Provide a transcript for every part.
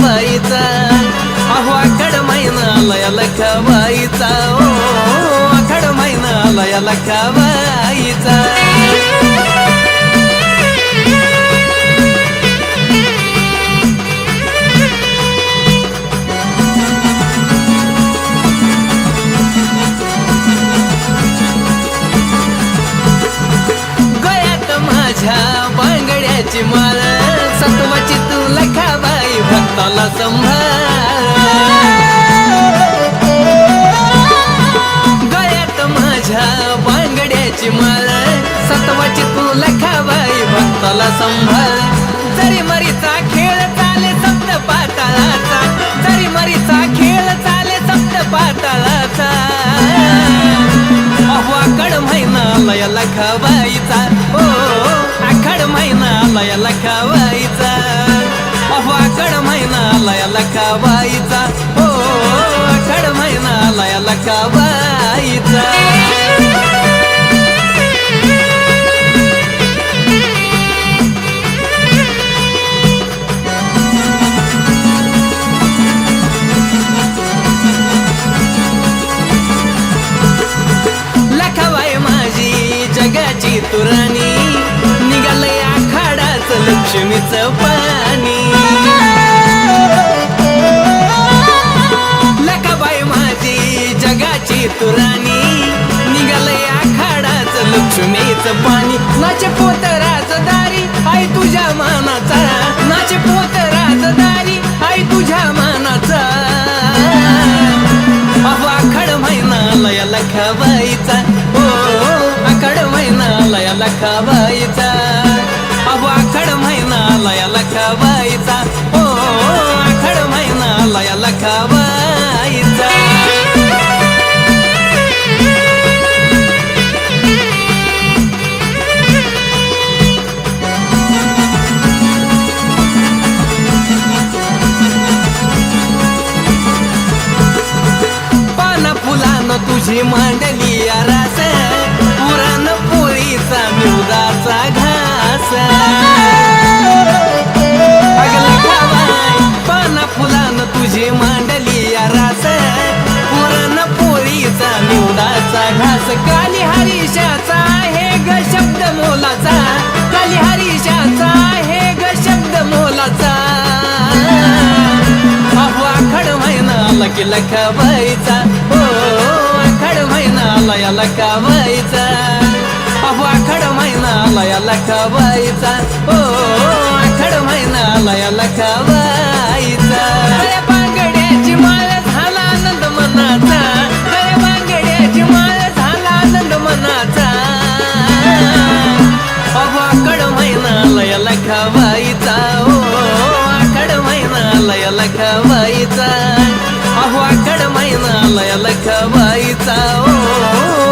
खावायचा अहो आखड महिना लयाला खवायचा ओ आखड महिना लयाला खवायचा माझ्या बांगड्याची माळ सत्वाची लखा बाई भक्ताला संभाळ. गळ्यात माझ्या बांगड्याची माळ सत्वाची तुला खाबाई भक्ताला संभाळ. जरी मरीचा खेळ चाले सप्त पाताळाचा जरी मरीचा खेळ चाले सप्त पाताळाचा. अहो आकड महिना लयाला खावायचा. हो आखड महिना लयाला खावायचा. अहो आकड महिना लयाला खावायचा ओ हो, आखड महिना लयाला खावायचा लखावाय माझी जगाची तुराणी. निघालय आखाडाच लक्ष्मीचं पाणी. लक्ष्मीचं पाणी नाचे पोत राजदारी आई तुझ्या मानाचा. नाचे पोत राजदारी आई तुझ्या मानाचा. अहो आखड महिना लयाला खावायचा. हो आखड महिना लयाला खावायचा. अहो आखड महिना लयाला खावायचा. हो आखड महिना लयाला खावायचा तुझी मांडली रास पुराण पोळीचा मिवदाचा घास. अगला खावाय पाना फुलानं तुझी मांडली रास पुराण पोळीचा मिवदाचा घास. काली हरीशाचा आहे ग शब्द मोलाचा. काली हरीशाचा आहे ग शब्द मोलाचा. अहो आखड महिना लकी लखावायचा हो. आखड महिना लया कावायचा. अहो आखड महिना लया कावायचा. ओ आखड महिना लया लखावायचा बाईचा ओ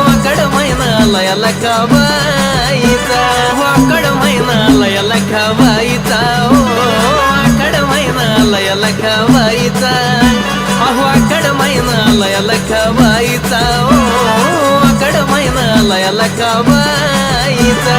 वाकड महिना लयाला खावायचा अहो आकड महिना लयाला खावायचा ओ वाकड महिना लयाला खावायचा अहो वाकड महिना लयाला बाईचा ओ वाकड महिना लयाला बाईचा